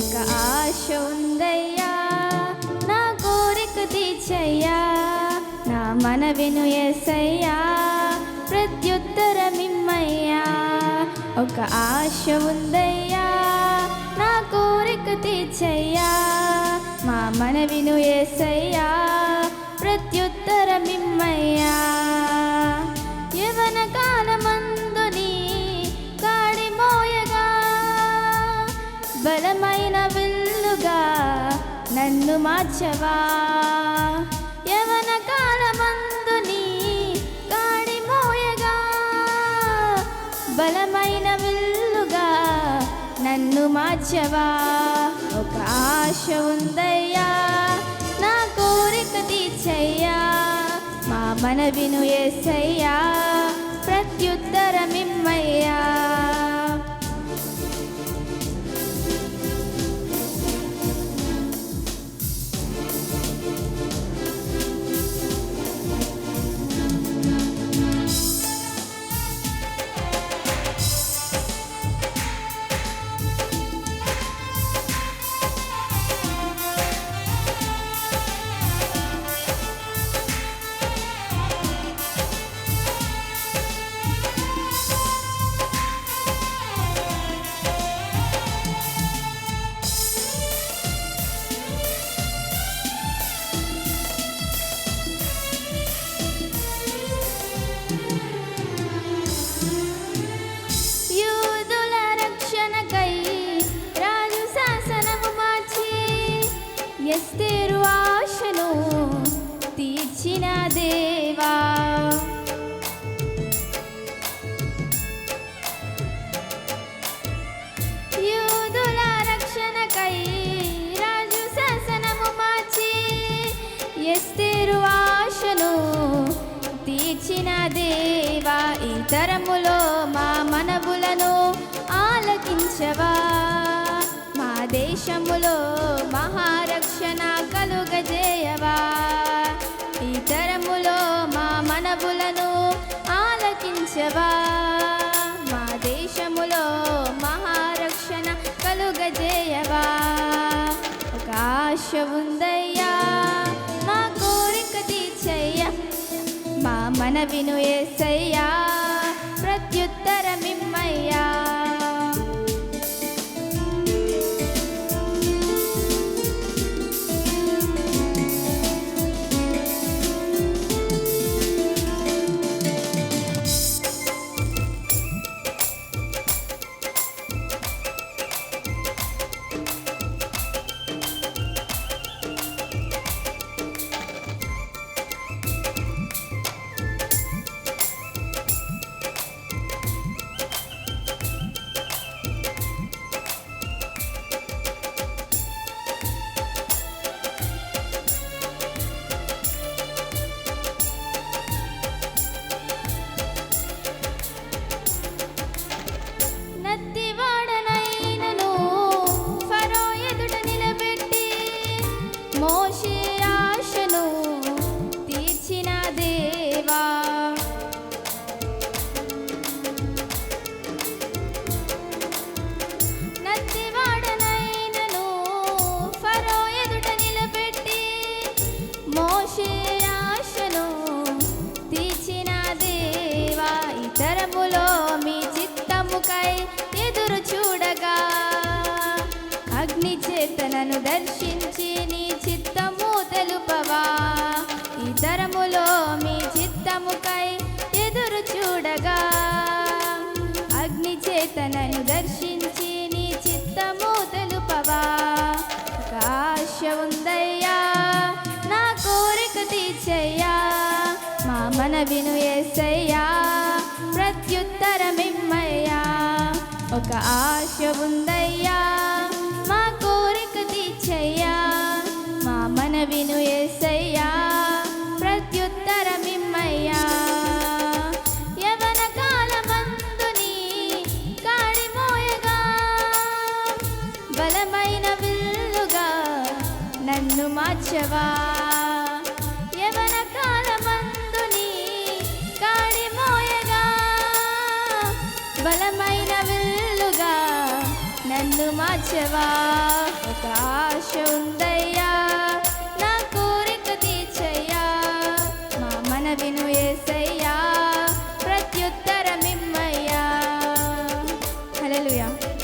ఒక ఆశ ఉందయ్యా. నా కోరిక తీర్చయ్యా. నా మనవిను ఎసయ్యా ప్రత్యుత్తరమిమ్మయ్యా ఒక ఆశ ఉందయ్యా. నా కోరిక తీర్చయ్యా. మా మనవిను ఎసయ్యా ప్రత్యుత్తరమిమ్మయ్యా నన్ను మార్చవా? యవన కాలమందుని కాడి మోయగా? బలమైన విల్లుగా నన్ను మార్చవా? ఒక ఆశ ఉందయ్యా నా కోరిక తీర్చయ్యా మా మనవిను ఏసయ్యా. ఎస్తేరు ఆశను తీర్చిన దేవా. యూదుల రక్షణకై రాజు శాసనము మార్చి ఎస్తేరు ఆశను తీర్చిన దేవా. ఇతర ఉందయ్యా మా కోరిక తీర్చయ్యా మా మనవిను ఏసయ్యా ప్రత్యుత్తరమిమ్మయ్యా. దర్శించి నీ చిత్తము తెలుపవా? ఇతరములో మీ చిత్తముకై ఎదురు చూడగా. అగ్ని చేతనను దర్శించి నీ చిత్తము తెలుపవా? ఒక ఆశ ఉందయ్యా నా కోరిక తీర్చయ్యా. మా మనవిను ఎసయ్యా ప్రత్యుత్తరమిమ్మయ్యా. ఒక ఆశ ఉందయ్యా మార్చవా యవన కాలమందుని కాడి మోయగా బలమైన విల్లుగా నన్ను మార్చవా. ఆశ ఉందై